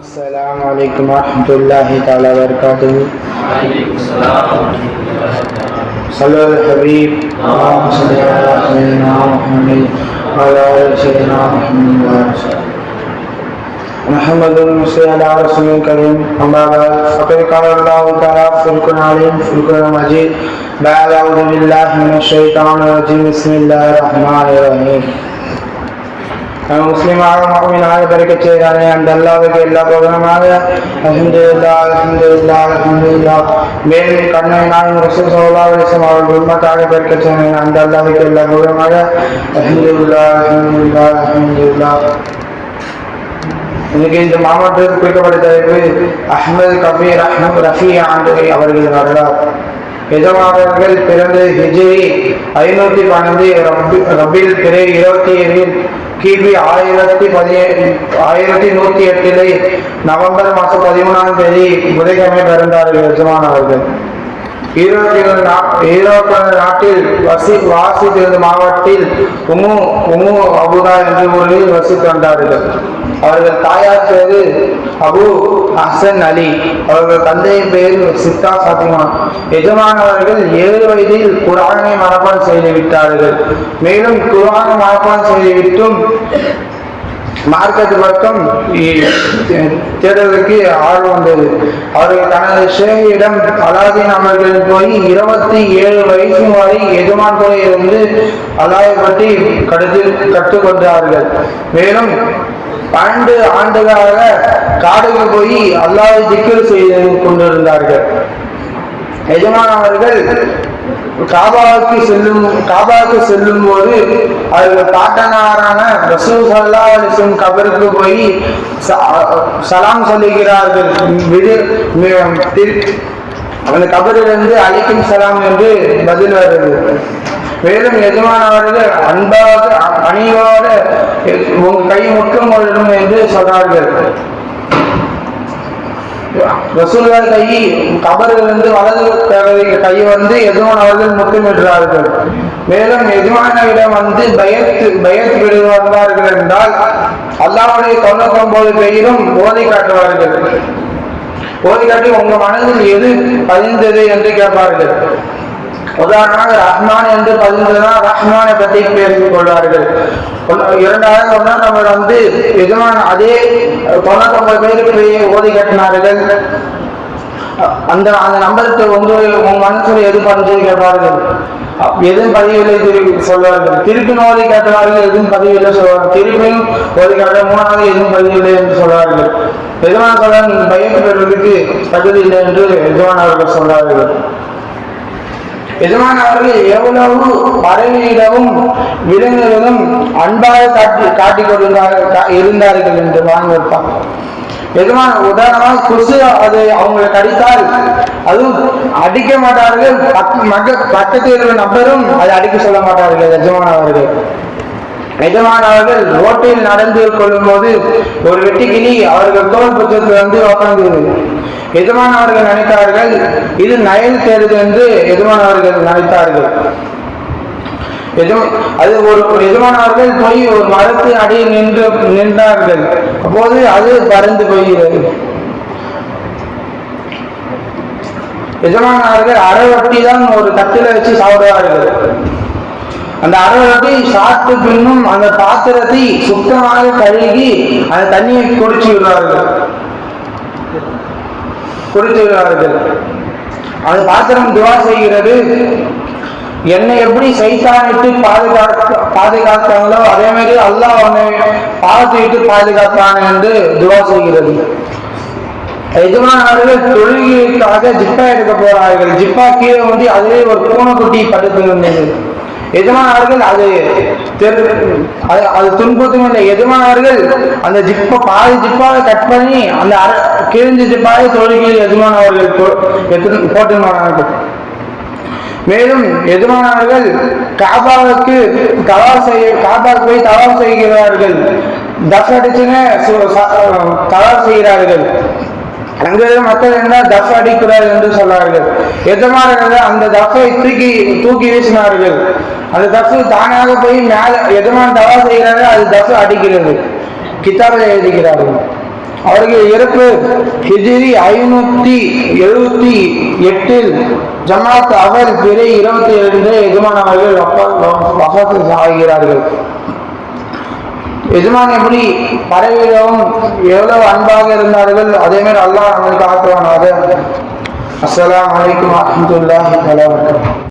السلام عليكم ورحمة الله تعالى وبركاته وعليكم السلام ورحمة الله وبركاته صلى على الحبيب اللهم صل على سيدنا محمد وعلى آل سيدنا محمد وسلم محمد المسيح على رسول الكريم أما بعد فقد قال الله تعالى في القرآن في القرآن المجيد بعد أعوذ بالله من الشيطان الرجيم بسم الله الرحمن الرحيم മുസ്ലിമായ മഹമിനായ പരിക്കച്ചേരാനെ അന്തല്ലാതൊക്കെ എല്ലാ പ്രകടനമായ അഹമ്മദില്ല അഹമ്മദില്ല അഹമ്മദില്ല മേലിൽ കണ്ണനായ റസൂൽ സൗലാവലിസം അവൾ ഉമ്മത്താകെ പരിക്കച്ചേനെ അന്തല്ലാതൊക്കെ എല്ലാ പ്രകടനമായ അഹമ്മദില്ല അഹമ്മദില്ല അഹമ്മദില്ല இன்னைக்கு இந்த மாவட்டத்தில் குறிக்கப்பட்ட தலைப்பு அஹ்மது கபீர் அஹ்மத் ரஃபி ஆண்டுகை அவர்கள் வரலாறு. எஜமானர்கள் பிறந்து ஹிஜிரி ஐநூத்தி பன்னெண்டு ரபில் பிறை இருபத்தி ஏழில் கிபி ஆயிரத்தி பதினேழு ஆயிரத்தி நூத்தி எட்டிலே நவம்பர் மாதம் பதிமூணாம் தேதி புதைக்கிழமை பிறந்தார்கள் எஜமானவர்கள் ஈரோடு நா- நாட்டில் வசி வாசித்திருந்த மாவட்டத்தில் உமு உமு அபுதா என்ற ஊரில் வசித்து வந்தார்கள். அவர்கள் தாயார் பேரு அபு ஹசன் அலி. அவர்கள் தந்தையின் பெயர் சித்தா சாத்திமா எஜமானவர்கள் ஏழு வயதில் குரானை மரப்பான் செய்து விட்டார்கள். மேலும் குரானை மனப்பாடம் செய்துவிட்டும் மார்க்கெட் பக்கம் தேர்தலுக்கு தேடுவதற்கு ஆர்வம் வந்தது அவர்கள் தனது சேவையிடம் அலாதீன் அவர்கள் போய் இருபத்தி ஏழு வயசு வரை எஜமான் கூட இருந்து அலாயை பற்றி கடுத்து கற்றுக்கொண்டார்கள் மேலும் பன்னெண்டு ஆண்டுகளாக காடுகள் போய் அல்லாவை திக்கல் செய்து கொண்டிருந்தார்கள். எஜமான் அவர்கள் காபாவுக்கு செல்லும் காபாவுக்கு செல்லும் போது அவர்கள் பாட்டனாரான ரசூல் சல்லா கபருக்கு போய் ச- சலாம் சொல்லுகிறார்கள். அந்த கபரிலிருந்து அலிக்கும் சலாம் என்று பதில் வருது. மேலும் எஜமானவர்கள் அன்பாக பணியோடு உங்கள் கை முட்டும் என்று சொல்றார்கள் ரசூல்லார் கை கபரிலிருந்து வலது கை- வந்து எதுவும் அவர்கள் முத்தமிடுறார்கள் மேலும் எஜமானவிடம் வந்து பயத்து பயத் விடுவார்கள் என்றால் அல்லாவுடைய தொண்ணூத்தி ஒன்பது பெயரும் ஓதி காட்டுவார்கள். ஓதி காட்டி உங்க மனதில் எது பதிந்தது என்று கேட்பார்கள். உதாரணமாக ரஹ்மான் என்று பதிந்ததுனா ரஹ்மானை பற்றி பேசிக் கொள்வார்கள். இரண்டாவது ஒன்றா நம்ம வந்து எஜமான் அதே தொண்ணூத்தொம்பது பேருக்கு ஓதி கட்டினார்கள். அந்த அந்த நம்பருக்கு வந்து உங்க மனசுல எது பதிஞ்சு கேட்பார்கள். எதுவும் பதிவில்லை திருப்பி சொல்வார்கள். திருப்பி ஓதி காட்டுவார்கள் எதுவும் பதிவில்லை சொல்வார்கள். திருப்பியும் ஓதி காட்ட மூணாவது எதுவும் பதிவில்லை என்று சொல்வார்கள். எஜமான் சொல்ல நீங்கள் தகுதி இல்லை என்று எஜமான் அவர்கள் சொல்றார்கள் எஜமான் அவர்கள் எவ்வளவு பறவையிடமும் விலங்குகளும் அன்பாக காட்டி காட்டிக் கொண்டிருந்தார்கள் இருந்தார்கள் என்று வாங்கியிருப்பாங்க எதுவான உதாரணமாக கொசு அது அவங்களை கடித்தால் அதுவும் அடிக்க மாட்டார்கள் பக்கத்தில் இருக்கிற நபரும் அதை அடிக்க சொல்ல மாட்டார்கள் எஜமான் எஜமானவர்கள் அவர்கள் ரோட்டில் நடந்து கொள்ளும் போது ஒரு வெட்டுக்கிளி அவர்கள் தோல் புத்தகத்தில் வந்து உட்கார்ந்தது எஜமானவர்கள் நினைத்தார்கள் இது நயல் தேர்வு என்று எஜமானவர்கள் நினைத்தார்கள். அது ஒரு எஜமானவர்கள் போய் ஒரு மரத்து அடியில் நின்று நின்றார்கள். அப்போது அது பறந்து போகிறது. எஜமானவர்கள் அரை ரொட்டி தான் ஒரு தட்டில வச்சு சாப்பிடுவார்கள். அந்த அரை சாப்பிட்டு பின்னும் அந்த பாத்திரத்தை சுத்தமாக கழுகி அந்த தண்ணியை குடிச்சு விடுவார்கள். குடித்து விடுவார்கள். அந்த பாத்திரம் துவா செய்கிறது. என்னை எப்படி சைத்தானிட்டு பாதுகாக்க பாதுகாத்தாங்களோ அதே மாதிரி அல்லாஹ் உன்னை பாதுகாத்து பாதுகாத்தான் என்று துவா செய்கிறது. எஜமானவர்கள் தொழுகைக்காக ஜிப்பா எடுக்க போறார்கள். ஜிப்பா கீழே வந்து அதிலே ஒரு பூனைக்குட்டி படுத்து இருந்தது எஜமானவர்கள் அது தெரு அது அது துன்புறுத்தும் இல்லை எஜமானவர்கள் அந்த ஜிப்பை பாதி ஜிப்பாவை கட் பண்ணி அந்த அர கிழிஞ்ச ஜிப்பாவை தோழிகள் எஜமானவர்கள் போட்டு எடுத்து- மேலும் எஜமானவர்கள் காபாவுக்கு தவா செய்ய காபாவுக்கு போய் தவா செய்கிறார்கள். தசடிச்சுன்னு அடிச்சுன்னு தவா செய்கிறார்கள். அங்கே மக்கள் என்ன தஃப் அடிக்கிறார் என்று சொன்னார்கள். எஜமானர்கள் அந்த தஃபை தூக்கி தூக்கி வீசினார்கள். அந்த தஃபு தானாக போய் மேலே எஜமான் தவா செய்கிறாரு அது தஃபு அடிக்கிறது. கித்தாபில் எழுதுகிறார்கள். அவர்கள் இறப்பு ஹிஜிரி ஐநூத்தி எழுபத்தி எட்டில் ஜமாத் அவர் பிறை இருபத்தி இரண்டு எஜமான் அவர்கள் வஃபாத்து ஆகிறார்கள். எஜமான் எப்படி பறவையிலும் எவ்வளவு அன்பாக இருந்தார்கள் அதே மாதிரி அல்லாஹ் நம்மளுக்கு ஆக்குவானாக. அஸ்லாம் அலைக்கும் வரமத்துல்லாஹி வபரகாத்துஹு.